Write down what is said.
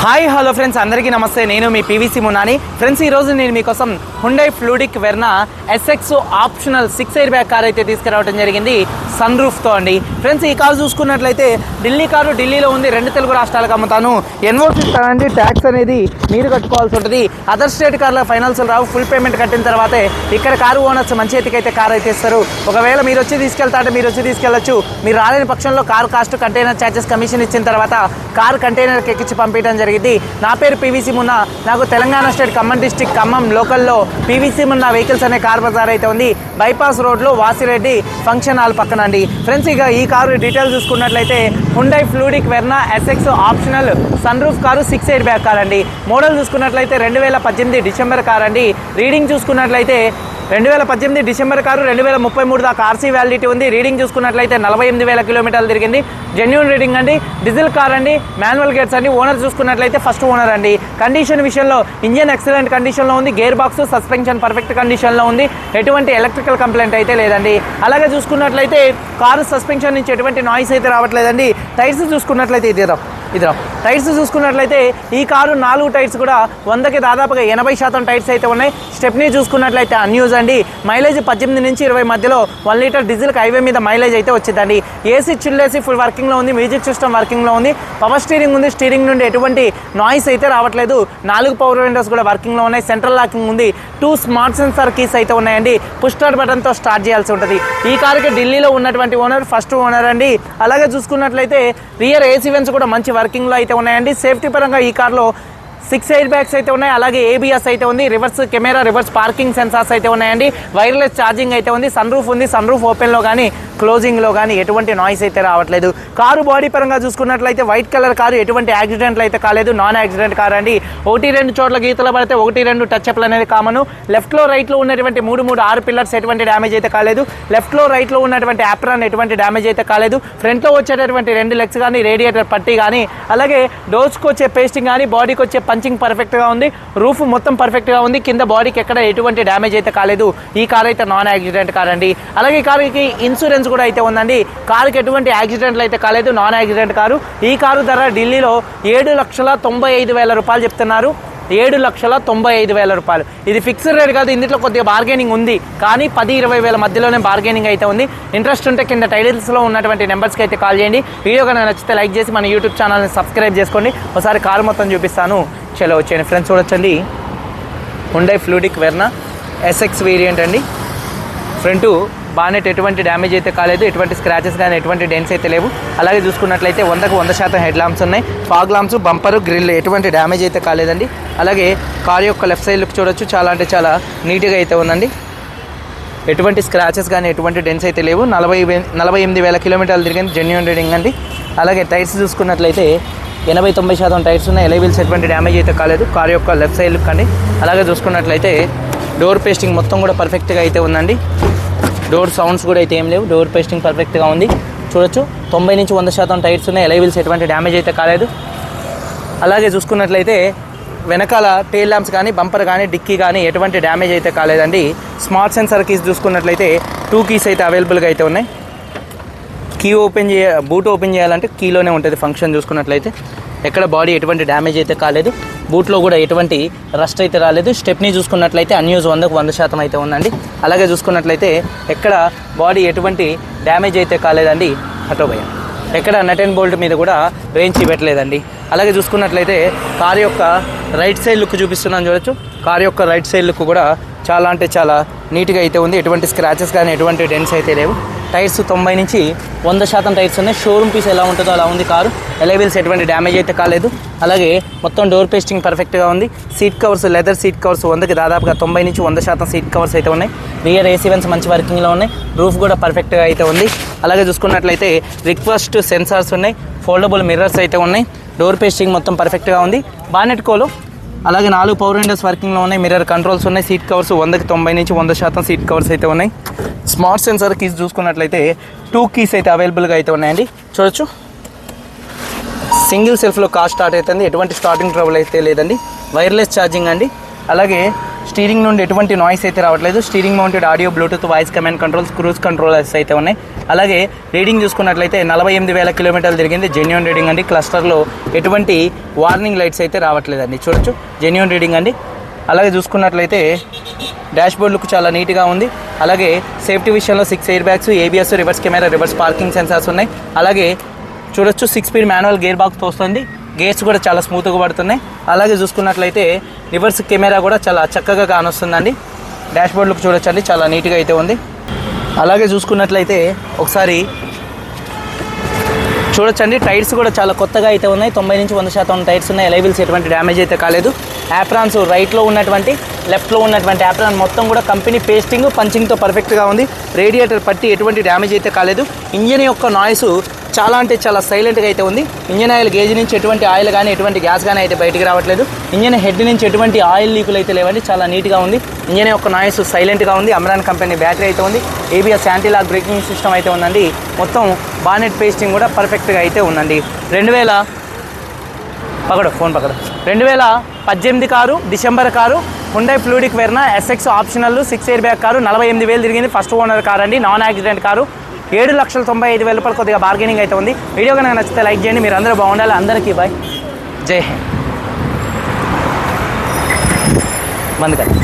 Hi hello friends. అందరికీ నమస్తే. నేను మీ పీవీసీ మునాని ఫ్రెండ్స్ ఈ రోజు నేను మీకోసం Hyundai fluidic Verna SX optional six airbag car అయితే తీసుకురావడం జరిగింది. సన్ రూఫ్తో అండి. ఫ్రెండ్స్ ఈ కారు చూసుకున్నట్లయితే ఢిల్లీ కారు ఢిల్లీలో ఉంది. రెండు తెలుగు రాష్ట్రాలకు అమ్ముతాను. ఎన్ఓసి ఇస్తానండి ట్యాక్స్ అనేది మీరు కట్టుకోవాల్సి ఉంటుంది. అదర్ స్టేట్ కార్ల ఫైనాన్స్ రావు. ఫుల్ పేమెంట్ కట్టిన తర్వాతే ఇక్కడ కారు ఓనర్స్ మంచి అయితే కార్ అయితే ఇస్తారు. ఒకవేళ మీరు వచ్చి తీసుకెళ్తా అంటే మీరు వచ్చి తీసుకెళ్ళొచ్చు మీరు రాలేని పక్షంలో car cost container charges commission ఇచ్చిన తర్వాత కార్ కంటైనర్కి ఎక్కించి పంపించడం జరిగింది. నా పేరు పీవీసీ మున్న. నాకు తెలంగాణ స్టేట్ ఖమ్మం డిస్టిక్ ఖమ్మం లోకల్లో పీవీసీ మున్న వెహికల్స్ అనే కార్ బజార్ అయితే ఉంది. బైపాస్ రోడ్లో వాసిరెడ్డి ఫంక్షన్ హాల్ పక్కన అండి ఫ్రెండ్స్ ఇక ఈ కారు డీటెయిల్స్ చూసుకున్నట్లయితే Hyundai fluidic Verna SX optional sun roof car six eight back car అండి మోడల్ చూసుకున్నట్లయితే రెండు వేల పద్దెనిమిది డిసెంబర్ కార్ అండి రీడింగ్ చూసుకున్నట్లయితే రెండు వేల పద్దెనిమిది డిసెంబర్ కారు రెండు వేల ముప్పై మూడు దాకా ఆర్సీ వ్యాలిడిటీ ఉంది. రీడింగ్ చూసుకున్నట్లయితే నలభై ఎనిమిది వేల కిలోమీటర్లు తిరిగింది. జెన్యున్ రీడింగ్ అండి. డీజిల్ కార్ అండి. మాన్యువల్ గేట్స్ అండి. ఓనర్ చూసుకున్నట్లయితే ఫస్ట్ ఓనర్ అండి. కండిషన్ విషయంలో ఇంజన్ ఎక్సలెంట్ కండిషన్లో ఉంది. గేర్ బాక్స్ సస్పెన్షన్ పర్ఫెక్ట్ కండిషన్లో ఉంది. ఎటువంటి ఎలక్ట్రికల్ కంప్లైంట్ అయితే లేదండి. అలాగే చూసుకున్నట్లయితే కారు సస్పెన్షన్ నుంచి ఎటువంటి నాయిస్ అయితే రావట్లేదండి. టైర్స్ చూసుకున్నట్లయితే ఇది ఇదిరా. టైర్స్ చూసుకున్నట్లయితే ఈ కారు నాలుగు టైర్స్ కూడా వందకి దాదాపుగా ఎనభై శాతం టైర్స్ అయితే ఉన్నాయి. స్టెప్ని చూసుకున్నట్లయితే అన్యూజ్ అండి. మైలేజ్ పద్దెనిమిది నుంచి ఇరవై మధ్యలో వన్ లీటర్ డీజిల్కి హైవే మీద మైలేజ్ అయితే వచ్చిందండి. ఏసీ చిల్లేసి ఫుల్ వర్కింగ్లో ఉంది. మ్యూజిక్ సిస్టమ్ వర్కింగ్లో ఉంది. పవర్ స్టీరింగ్ ఉంది. స్టీరింగ్ నుండి ఎటువంటి నాయిస్ అయితే రావట్లేదు. నాలుగు పవర్ విండోస్ కూడా వర్కింగ్లో ఉన్నాయి. సెంట్రల్ లాకింగ్ ఉంది. టూ స్మార్ట్ సెన్సార్ కీస్ అయితే ఉన్నాయండి. పుష్ బటన్తో స్టార్ట్ చేయాల్సి ఉంటుంది. ఈ కారుకి ఢిల్లీలో ఉన్నటువంటి ఓనర్ ఫస్ట్ ఓనర్ అండి. అలాగే చూసుకున్నట్లయితే రియర్ ఏసీ వెన్స్ కూడా మంచి వర్క్ వర్కింగ్లో అయితే ఉన్నాయండి. సేఫ్టీ పరంగా ఈ కార్లో సిక్స్ ఎయిర్ బ్యాగ్స్ అయితే ఉన్నాయి. అలాగే ఏబిఎస్ అయితే ఉంది. Reverse camera reverse parking sensors అయితే ఉన్నాయండి. వైర్లెస్ ఛార్జింగ్ అయితే ఉంది. సన్ రూఫ్ ఉంది. సన్ రూఫ్ ఓపెన్లో కానీ క్లోజింగ్లో కానీ ఎటువంటి నాయిస్ అయితే రావట్లేదు. కారు బాడీ పరంగా చూసుకున్నట్లయితే వైట్ కలర్ కారు ఎటువంటి యాక్సిడెంట్లు అయితే కాలేదు. నాన్ యాక్సిడెంట్ కార్ అండి. ఒకటి రెండు చోట్ల గీతలు పడితే ఒకటి రెండు టచ్అప్లు అనేది కామన్ లెఫ్ట్లో రైట్లో ఉన్నటువంటి మూడు మూడు ఆరు పిల్లర్స్ ఎటువంటి డ్యామేజ్ అయితే కాలేదు. లెఫ్ట్లో రైట్లో ఉన్నటువంటి యాప్రాన్ ఎటువంటి డ్యామేజ్ అయితే కాలేదు. ఫ్రంట్లో వచ్చేటటువంటి రెండు లెగ్స్ కానీ రేడియేటర్ పట్టి కానీ అలాగే డోర్స్కి వచ్చే పేస్టింగ్ కానీ బాడీకి వచ్చే పంచింగ్ పర్ఫెక్ట్గా ఉంది. రూఫ్ మొత్తం పర్ఫెక్ట్గా ఉంది. కింద బాడీకి ఎక్కడ ఎటువంటి డ్యామేజ్ అయితే కాలేదు. ఈ కార్ అయితే నాన్ యాక్సిడెంట్ కార్ అండి. అలాగే ఈ కార్కి ఇన్సూరెన్స్ కూడా అయితే ఉందండి. కారుకి ఎటువంటి యాక్సిడెంట్లు అయితే కాలేదు. Non accident car. ఈ కారు ధర ఢిల్లీలో ఏడు లక్షల తొంభై ఐదు వేల రూపాయలు చెప్తున్నారు. ఏడు లక్షల తొంభై ఐదు వేల రూపాయలు. ఇది ఫిక్స్డ్ రేట్ కాదు. ఇందులో కొద్దిగా బార్గెనింగ్ ఉంది. కానీ పది ఇరవై వేల మధ్యలోనే బార్గెనింగ్ అయితే ఉంది. ఇంట్రెస్ట్ ఉంటే కింద టైటిల్స్లో ఉన్నటువంటి నెంబర్స్కి అయితే కాల్ చేయండి. వీడియో కనుక నచ్చితే లైక్ చేసి మన యూట్యూబ్ ఛానల్ని సబ్స్క్రైబ్ చేసుకోండి. ఒకసారి కారు మొత్తం చూపిస్తాను. చలో వచ్చేయండి. ఫ్రెండ్స్ చూడొచ్చండి. Hyundai fluidic Verna SX variant అండి. ఫ్రంట్ బానెట్ ఎటువంటి డ్యామేజ్ అయితే కాలేదు ఎటువంటి స్క్రాచెస్ కానీ ఎటువంటి డెన్స్ అయితే లేవు. అలాగే చూసుకున్నట్లయితే వందకు వంద శాతం హెడ్ లాంప్స్ ఉన్నాయి. ఫాగ్ లాంప్స్ బంపర్ గ్రిల్ ఎటువంటి డ్యామేజ్ అయితే కాలేదండి. అలాగే కార్ యొక్క లెఫ్ట్ సైడ్ లుక్ చూడొచ్చు చాలా అంటే చాలా నీట్గా అయితే ఉందండి. ఎటువంటి స్క్రాచెస్ కానీ ఎటువంటి డెన్స్ అయితే లేవు. నలభై నలభై ఎనిమిది వేల కిలోమీటర్లు తిరిగింది జెన్యున్ రీడింగ్ అండి. అలాగే టైర్స్ చూసుకున్నట్లయితే ఎనభై తొంభై శాతం టైర్స్ ఉన్నాయి. ఎలైవిల్స్ ఎటువంటి డ్యామేజ్ అయితే కాలేదు. కార్ యొక్క లెఫ్ట్ సైడ్ లుక్ అండి. అలాగే చూసుకున్నట్లయితే డోర్ పేస్టింగ్ మొత్తం కూడా పర్ఫెక్ట్గా అయితే ఉందండి. డోర్ సౌండ్స్ కూడా అయితే ఏం లేవు. డోర్ పేస్టింగ్ పర్ఫెక్ట్గా ఉంది. చూడొచ్చు. తొంభై నుంచి వంద శాతం టైర్స్ ఉన్నాయి. ఎలైవిల్స్ ఎటువంటి డ్యామేజ్ అయితే కాలేదు. అలాగే చూసుకున్నట్లయితే వెనకాల టెయిల్ ల్యాంప్స్ కానీ బంపర్ కానీ డిక్కీ కానీ ఎటువంటి డ్యామేజ్ అయితే కాలేదండి. స్మార్ట్ సెన్సర్ కీస్ చూసుకున్నట్లయితే టూ కీస్ అయితే అవైలబుల్గా అయితే ఉన్నాయి. కీ ఓపెన్ చేయ బూట్ ఓపెన్ చేయాలంటే కీలోనే ఉంటుంది ఫంక్షన్ చూసుకున్నట్లయితే. ఎక్కడ బాడీ ఎటువంటి డ్యామేజ్ అయితే కాలేదు. బూట్లో కూడా ఎటువంటి రస్ట్ అయితే రాలేదు. స్టెప్ని చూసుకున్నట్లయితే అన్యూజ్ వందకు వంద శాతం అయితే ఉందండి. అలాగే చూసుకున్నట్లయితే ఎక్కడ బాడీ ఎటువంటి డ్యామేజ్ అయితే కాలేదండి. అటోబయ ఎక్కడ నట్ అండ్ బోల్ట్ మీద కూడా రేంజ్ పెట్టలేదండి. అలాగే చూసుకున్నట్లయితే కార్ యొక్క రైట్ సైడ్ లుక్ చూపిస్తున్నాను చూడొచ్చు. కార్ యొక్క రైట్ సైడ్ లుక్ కూడా చాలా అంటే చాలా నీట్గా అయితే ఉంది. ఎటువంటి స్క్రాచెస్ కానీ ఎటువంటి డెన్స్ అయితే లేవు. టైర్స్ తొంభై నుంచి వంద శాతం టైర్స్ ఉన్నాయి. షోరూమ్ పీస్ ఎలా ఉంటుందో అలా ఉంది కారు. ఎలైవిల్స్ ఎటువంటి డ్యామేజ్ అయితే కాలేదు. అలాగే మొత్తం డోర్ పేస్టింగ్ పర్ఫెక్ట్గా ఉంది. Seat covers leather seat covers వందకి దాదాపుగా తొంభై నుంచి వంద శాతం సీట్ కవర్స్ అయితే ఉన్నాయి. రియర్ ఏసీ వెన్స్ మంచి వర్కింగ్లో ఉన్నాయి. రూఫ్ కూడా పర్ఫెక్ట్గా అయితే ఉంది. అలాగే చూసుకున్నట్లయితే రిక్వెస్ట్ సెన్సార్స్ ఉన్నాయి. ఫోల్డబుల్ మిర్రర్స్ అయితే ఉన్నాయి. డోర్ పేస్టింగ్ మొత్తం పర్ఫెక్ట్గా ఉంది. బానెట్ కోలో అలాగే నాలుగు పవర్ విండోస్ వర్కింగ్లో ఉన్నాయి. మిర్రర్ కంట్రోల్స్ ఉన్నాయి. సీట్ కవర్స్ వందకి తొంభై నుంచి వంద శాతం సీట్ కవర్స్ అయితే ఉన్నాయి. స్మార్ట్ సెన్సర్ కీస్ చూసుకున్నట్లయితే టూ కీస్ అయితే అవైలబుల్గా అయితే ఉన్నాయండి. చూడొచ్చు. సింగిల్ సెల్ఫ్లో కార్ స్టార్ట్ అవుతుంది. ఎటువంటి స్టార్టింగ్ ట్రబుల్ అయితే లేదండి. వైర్లెస్ ఛార్జింగ్ అండి. అలాగే స్టీరింగ్ నుండి ఎటువంటి నాయిస్ అయితే రావట్లేదు. Steering mounted audio bluetooth voice command controls cruise controllers అయితే ఉన్నాయి. అలాగే రీడింగ్ చూసుకున్నట్లయితే నలభై ఎనిమిది వేల కిలోమీటర్లు తిరిగింది జెన్యున్ రీడింగ్ అండి. క్లస్టర్లో ఎటువంటి వార్నింగ్ లైట్స్ అయితే రావట్లేదండి. చూడొచ్చు. జెన్యున్ రీడింగ్ అండి. అలాగే చూసుకున్నట్లయితే డాష్బోర్డ్ లుక్ చాలా నీట్గా ఉంది. అలాగే సేఫ్టీ విషయంలో six air bags ABS reverse camera reverse parking sensors ఉన్నాయి. అలాగే చూడొచ్చు six speed manual gear box వస్తుంది గేర్స్ కూడా చాలా స్మూత్గా పడుతున్నాయి. అలాగే చూసుకున్నట్లయితే రివర్స్ కెమెరా కూడా చాలా చక్కగా కానొస్తుందండి. డాష్ బోర్డ్ లుక్ చూడొచ్చండి చాలా నీట్గా అయితే ఉంది. అలాగే చూసుకున్నట్లయితే ఒకసారి చూడొచ్చండి టైర్స్ కూడా చాలా కొత్తగా అయితే ఉన్నాయి. తొంభై నుంచి వంద శాతం టైర్స్ ఉన్నాయి. ఎలైబుల్స్ ఎటువంటి డ్యామేజ్ అయితే కాలేదు. యాప్రాన్స్ రైట్లో ఉన్నటువంటి లెఫ్ట్లో ఉన్నటువంటి యాప్రాన్ మొత్తం కూడా కంపెనీ పేస్టింగ్ పంచింగ్తో పర్ఫెక్ట్గా ఉంది. రేడియేటర్ పట్టి ఎటువంటి డ్యామేజ్ అయితే కాలేదు. ఇంజిన్ యొక్క నాయిస్ చాలా అంటే చాలా సైలెంట్గా అయితే ఉంది. ఇంజన్ ఆయిల్ గేజ్ నుంచి ఎటువంటి ఆయిల్ కానీ ఎటువంటి గ్యాస్ కానీ అయితే బయటికి రావట్లేదు. ఇంజన్ హెడ్ నుంచి ఎటువంటి ఆయిల్ లీకులు అయితే లేవండి. చాలా నీట్గా ఉంది. ఇంజన్ యొక్క నాయిస్ సైలెంట్గా ఉంది. అమరాన్ కంపెనీ బ్యాటరీ అయితే ఉంది. ఏబిఎస్ యాంటీలాక్ బ్రేకింగ్ సిస్టమ్ అయితే ఉందండి. మొత్తం బానెట్ పేస్టింగ్ కూడా పర్ఫెక్ట్గా అయితే ఉందండి. రెండు వేల పకడు ఫోన్ పకడు రెండు వేల పద్దెనిమిది car December car Hyundai fluidic Verna SX optional six year back car నలభై ఎనిమిది వేలు తిరిగింది. ఫస్ట్ ఓనర్ కార్ అండి నాన్ యాక్సిడెంట్ కారు. ఏడు లక్షల తొంభై ఐదు వేల రూపాయలు కొద్దిగా బార్గెనింగ్ అయితే ఉంది. వీడియో కనుక నచ్చితే లైక్ చేయండి. మీరు అందరూ బాగుండాలి. అందరికీ బాయ్. జై హింద్. బంద్ కదా.